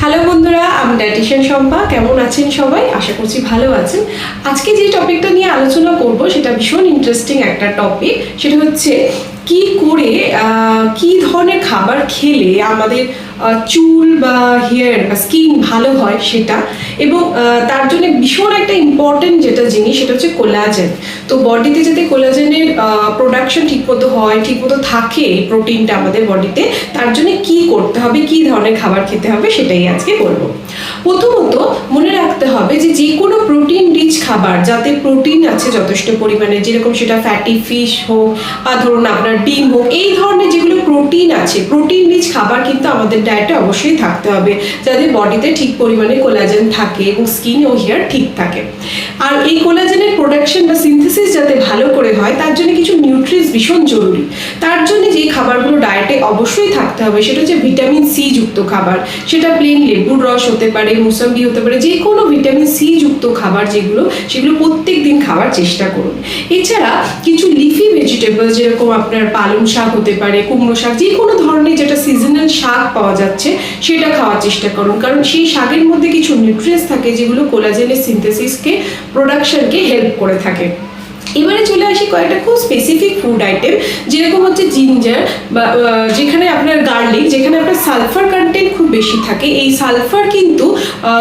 Hello বন্ধুরা আমি dietitian Shampa কেমন আছেন সবাই? আশা করছি ভালো আছেন। আজকে যে টপিকটা নিয়ে আলোচনা করব, সেটা ভীষণ ইন্টারেস্টিং একটা টপিক। সেটা হচ্ছে, কি করে কি ধরনের খাবার খেলে আমাদের চুল বা হেয়ার বা স্কিন ভালো হয় সেটা? এবং তার জন্য ভীষণ একটা ইম্পর্টেন্ট যেটা জিনিস, সেটা হচ্ছে কোলাজেন তো বডিতে যাতে কোলাজেনের প্রোডাকশন ঠিকমতো হয়, ঠিকমতো থাকে প্রোটিনটা আমাদের বডিতে তার জন্য কি করতে হবে, কি ধরনের খাবার খেতে হবে সেটাই আজকে বলব। প্রথমত মনে রাখতে হবে যে যে কোনো প্রোটিন রিচ খাবার, যাতে প্রোটিন আছে যথেষ্ট পরিমাণে, যেরকম সেটা ফ্যাটি ফিশ হোক বা ধরুন আপনার ডিম হোক, এই ধরনের যেগুলো প্রোটিন আছে, প্রোটিন রিচ খাবার কিন্তু আমাদের ডায়েটে অবশ্যই থাকতে হবে, যাতে বডিতে ঠিক পরিমাণে কোলাজেন থাকে এবং স্কিন ও হেয়ার ঠিক থাকে। আর এই কোলাজেনের প্রোডাকশন বা সিনথেসিস যাতে ভালো করে হয়, তার জন্য কিছু নিউট্রিয়েন্টস ভীষণ জরুরি। তার জন্য যে খাবারগুলো ডায়েটে অবশ্যই থাকতে হবে, সেটা হচ্ছে ভিটামিন সি যুক্ত খাবার, সেটা প্লেন লেবুর রস হতে পারে মুসাম্বি হতে পারে যে কোনো ভিটামিন সি যুক্ত খাবার যেগুলো, সেগুলো প্রত্যেক দিন খাওয়ার চেষ্টা করুন। এছাড়া কিছু লিফি ভেজিটেবল যেরকম আপনার পালং শাক হতে পারে, কুমড়ো শাক যে কোনো ধরনের যেটা সিজনাল শাক পাওয়া যাচ্ছে, সেটা খাওয়ার চেষ্টা করুন। কারণ সেই শাকের মধ্যে কিছু নিউট্রিয়েন্টস থাকে, যেগুলো কোলাজেনের সিনথেসিসকে প্রোডাকশনকে হেল্প করে থাকে। এবারে চলে আসি কয়েকটা খুব স্পেসিফিক ফুড আইটেম যেরকম হচ্ছে জিঞ্জার বা যেখানে আপনার গার্লিক যেখানে আপনার সালফার কন্টেন্ট খুব বেশি থাকে। এই সালফার কিন্তু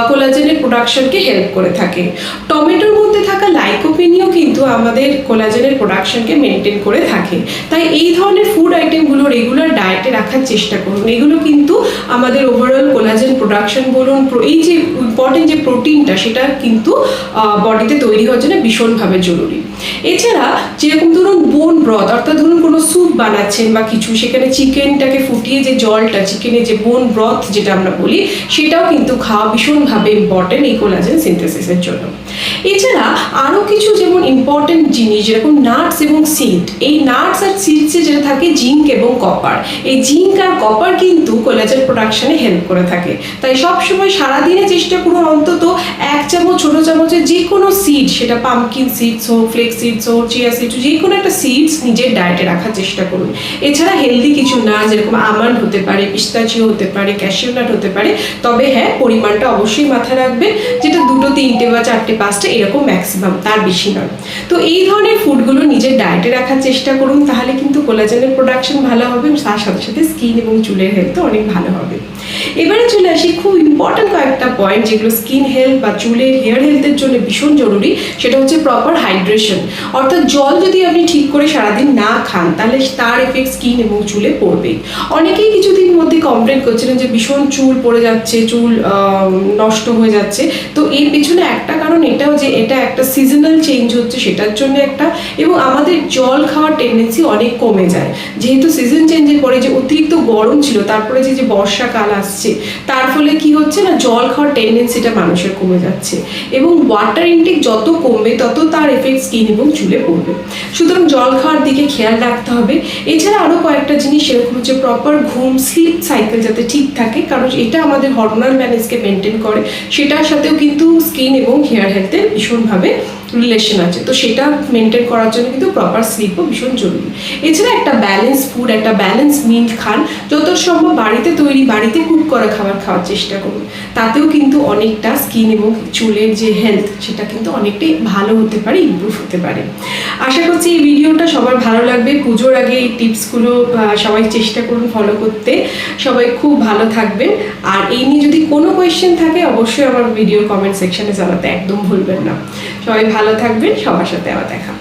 কোলাজেনের প্রোডাকশনকে হেল্প করে থাকে। টমেটোর মধ্যে থাকা লাইকোপেনিও কিন্তু আমাদের কোলাজেনের প্রোডাকশনকে মেনটেন করে থাকে। তাই এই ধরনের ফুড আইটেমগুলো রেগুলার ডায়েটে রাখার চেষ্টা করুন। এগুলো কিন্তু আমাদের ওভারঅল কোলাজেন প্রোডাকশন বলুন এই যে ইম্পর্টেন্ট যে প্রোটিনটা, সেটা কিন্তু বডিতে তৈরি হওয়ার জন্য ভীষণভাবে জরুরি। এছাড়া যেরকম ধরুন বোন ব্রথ অর্থাৎ ধরুন কোনো স্যুপ বানাচ্ছেন বা কিছু, সেখানে চিকেনটাকে ফুটিয়ে যে জলটা, চিকেনের যে বোন ব্রথ যেটা আমরা বলি, সেটাও কিন্তু খাওয়া ভীষণভাবে ইম্পর্টেন্ট এই কোলাজেন সিনথেসিসের জন্য। এছাড়া আরও কিছু যেমন ইম্পর্টেন্ট জিনিস, যেরকম নাটস এবং সিড এই নাটস আর সিডসে যেটা থাকে জিঙ্ক এবং কপার এই জিঙ্ক আর কপার কিন্তু কোলাজেন প্রোডাকশনে হেল্প করে থাকে। তাই সবসময় সারাদিনে চেষ্টা করুন অন্তত এক চামচ, ছোটো চামচের যে কোনো সিড সেটা পামকিন সিডস হোক ফ্লেক্স সিডস হোক চিয়া সিডস যে কোনো একটা সিডস নিজের ডায়েটে রাখার চেষ্টা করুন। এছাড়া হেলদি কিছু না যেরকম আমান্ড হতে পারে পিস্তাচিও হতে পারে ক্যাশিউ নাট হতে পারে, তবে হ্যাঁ পরিমাণটা অবশ্যই মাথায় রাখবে যেটা দুটো, তিনটে বা চারটে পাঁচটা এরকম ম্যাক্সিমাম তার বেশি নয়। তো এই ধরনের ফুডগুলো নিজের ডায়েটে রাখার চেষ্টা করুন, তাহলে কিন্তু কোলাজেনের প্রোডাকশন ভালো হবে তার সাথে সাথে স্কিন এবং চুলের হেলথও অনেক ভালো হবে। এবারে চলে আসি খুব ইম্পর্টেন্ট কয়েকটা পয়েন্ট যেগুলো স্কিন হেলথ বা চুলের হেয়ার হেলথের জন্য ভীষণ জরুরি, সেটা হচ্ছে প্রপার হাইড্রেশন অর্থাৎ জল যদি আপনি ঠিক করে সারাদিন না খান, তাহলে তার এফেক্ট স্কিন এবং চুলে পড়বে অনেকেই কিছুদিন মধ্যে কমপ্লেন করছিলেন যে ভীষণ চুল পড়ে যাচ্ছে, চুল নষ্ট হয়ে যাচ্ছে। তো এর পেছনে একটা কারণ এটাও যে এটা একটা সিজনাল চেঞ্জ হচ্ছে, সেটার জন্য একটা এবং আমাদের জল খাওয়ার টেন্ডেন্সি অনেক কমে যায়। যেহেতু সিজন চেঞ্জের পরে যে অতিরিক্ত গরম ছিল, তারপরে যে যে বর্ষাকাল আসছে তার ফলে কি হচ্ছে না, জল খাওয়ার টেন্ডেন্সিটা মানুষের কমে যাচ্ছে এবং ওয়াটার ইনটেক যত কমবে, তত তার এফেক্ট স্কিন এবং চুলে পড়বে। সুতরাং জল খাওয়ার দিকে খেয়াল রাখতে হবে। এছাড়া আরও কয়েকটা জিনিস সেরকম হচ্ছে প্রপার ঘুম স্লিপ সাইকেল যাতে ঠিক থাকে, কারণ এটা আমাদের হরমোনাল ব্যালেন্সকে মেনটেন করে। সেটার সাথেও কিন্তু স্কিন এবং হেয়ার হেলথের ভীষণভাবে রিলেশন আছে। তো সেটা মেনটেন করার জন্য কিন্তু প্রপার স্লিপও ভীষণ জরুরি। এছাড়া একটা ব্যালেন্স ফুড একটা ব্যালেন্স মিল খান। যত সম্ভব বাড়িতে তৈরি, বাড়িতে কুক করা খাবার খাওয়ার চেষ্টা করুন তাতেও কিন্তু অনেকটা স্কিন এবং চুলের যে হেলথ সেটা কিন্তু অনেকটাই ভালো হতে পারে ইম্প্রুভ হতে পারে। আশা করছি এই ভিডিওটা সবার ভালো লাগবে। পুজোর আগে এই টিপসগুলো সবাই চেষ্টা করুন ফলো করতে। সবাই খুব ভালো থাকবেন। আর এই নিয়ে যদি কোনো কোয়েশ্চেন থাকে, অবশ্যই আমার ভিডিও কমেন্ট সেকশনে জানাতে একদম ভুলবেন না। সবাই ভালো থাকবেন। সবার সাথে আবার দেখা